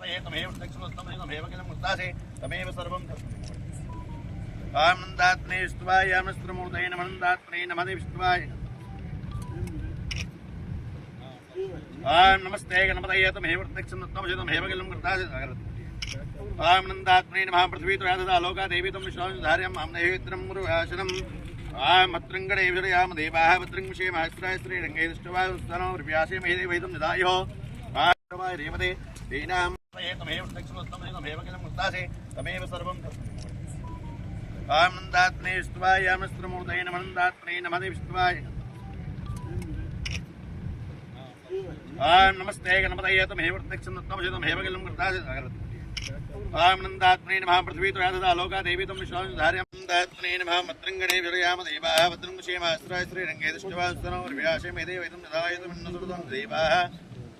तमेव तमेव किलं मुक्तासे तमेव सर्वं आनन्दात्मे विष्णुवाय नमस्त्रमूर्तये नमन्दात्मे नमदे विष्णुवाय आं नमस्ते गणपतये तमेव तमेव किलं मुक्तासे आं नन्दात्मे नमः पृथ्वी त्वया ददा लोका देवी तं विश्वासधार्यम् आं नैवेद्यं गुरुवासनम् आं मत्रङ्गणे विजयाम देवाः भद्रं विषयमास्त्राय श्रीरङ्गे दृष्टवा स्तनो व्यासे महे वैदं ददायो आय रेमते दीनां तमेव तमेव किलं मुक्तासे तमेव सर्वं आनन्दात्मे विष्णुवाय नमस्त्रमूर्तये नमन्दात्मे नमदे विष्णुवाय आं नमस्ते गणपतये तमेव तमेव किलं मुक्तासे आनन्दात्मे नमः पृथ्वी त्वया ददा लोका देवी तं विश्वासधार्यन्दात्मे नमः मत्रङ्गणे विरयाम देवाः भद्रं क्षेमास्त्राय श्रीरङ्गे दृष्टवास्तनो व्यासे मे देवैतं ददायतमिन्नसुरतं देवाः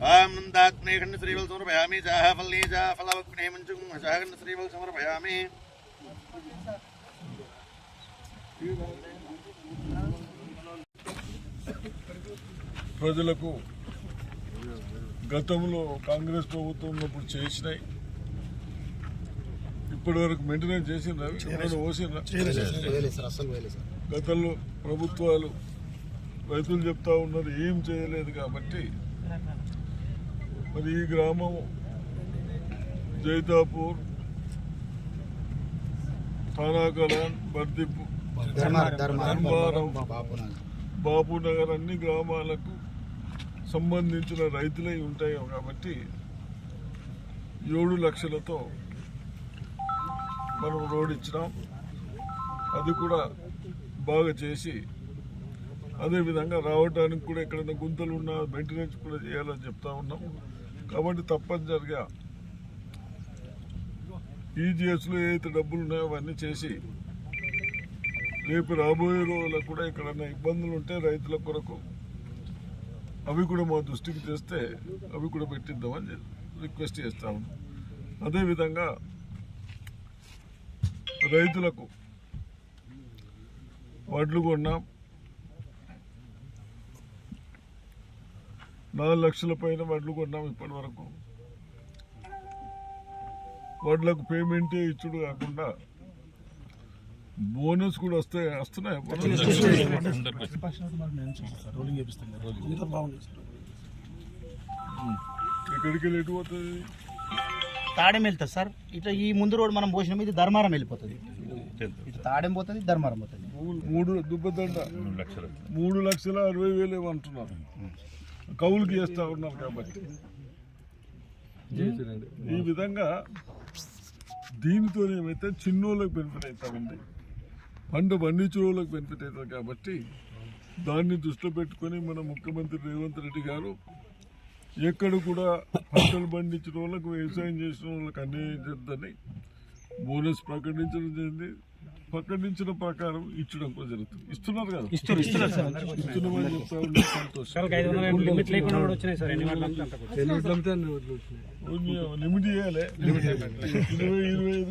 ఆనందాగ్నేహన్ శ్రీవల్ సమర్పయామి జాహ ఫల్నీ జాహ ఫలవగ్నేహమంచుం జాహన్ శ్రీవల్ సమర్పయామి ప్రజలకు గతంలో కాంగ్రెస్ ప్రభుత్వం ఉన్నప్పుడు చేసినాయి. ఇప్పటి వరకు మెయింటెనెన్స్ చేసిండ్రా ఓసిండ్రా గతంలో ప్రభుత్వాలు రైతులు చెప్తా ఉన్నారు ఏం చేయలేదు కాబట్టి మరి ఈ గ్రామం జైతాపూర్ తానాకలాన్ బర్దిప్పు ధర్మారం బాపు నగర్ అన్ని గ్రామాలకు సంబంధించిన రైతులై ఉంటాయి కాబట్టి ఏడు లక్షలతో మనం రోడ్ ఇచ్చినాం. అది కూడా బాగా చేసి అదేవిధంగా రావడానికి కూడా ఎక్కడైనా గుంతలు ఉన్నా మెయింటెనెన్స్ కూడా చేయాలని చెప్తా ఉన్నాం. కాబట్టి తప్పనిసరిగా ఈజీఎస్లో ఏదైతే డబ్బులు ఉన్నాయో అవన్నీ చేసి రేపు రాబోయే రోజుల్లో కూడా ఎక్కడైనా ఇబ్బందులు ఉంటే రైతుల కొరకు అవి కూడా మా దృష్టికి తెస్తే అవి కూడా పెట్టిద్దామని రిక్వెస్ట్ చేస్తా ఉన్నాం. అదేవిధంగా రైతులకు వడ్లు కొన్నాం. నాలుగు లక్షల పైన వడ్లు కొన్నాం ఇప్పటి వరకు వడ్లకు పేమెంటే ఇచ్చుడు కాకుండా బోనస్ కూడా వస్తాయి వస్తున్నాయి ఎక్కడికి వెళ్ళి పోతుంది? తాడెం వెళ్తుంది సార్? ఇట్లా ఈ ముందు రోడ్ మనం పోసినాం ఇది ధర్మారం వెళ్ళిపోతుంది. ఇటు తాడెం పోతుంది ధర్మారం పోతుంది. మూడు- దుబ్బదండ మూడు లక్షల. అరవై వేలు ఏమో అంటున్నారు. కౌలుకి చేస్తా ఉన్నారు కాబట్టి. ఈ విధంగా దీనితో ఏమైతే చిన్నోళ్ళకి బెనిఫిట్ అవుతా ఉంది పంట పండించిన వాళ్ళకి బెనిఫిట్ అవుతుంది కాబట్టి దాన్ని దృష్టిలో పెట్టుకొని మన ముఖ్యమంత్రి రేవంత్ రెడ్డి గారు ఎక్కడ కూడా పంటలు పండించిన వాళ్ళకు వ్యవసాయం చేసిన వాళ్ళకి అన్యాయం చేద్దని బోనస్ ప్రకటించడం జరిగింది. ప్రకటించిన ప్రకారం ఇచ్చడం కూడా జరుగుతుంది. ఇస్తున్నారు కదా? ఇస్తున్నామని చెప్తా లిమిట్ చేయాలి ఇరవై ఇరవై ఐదు.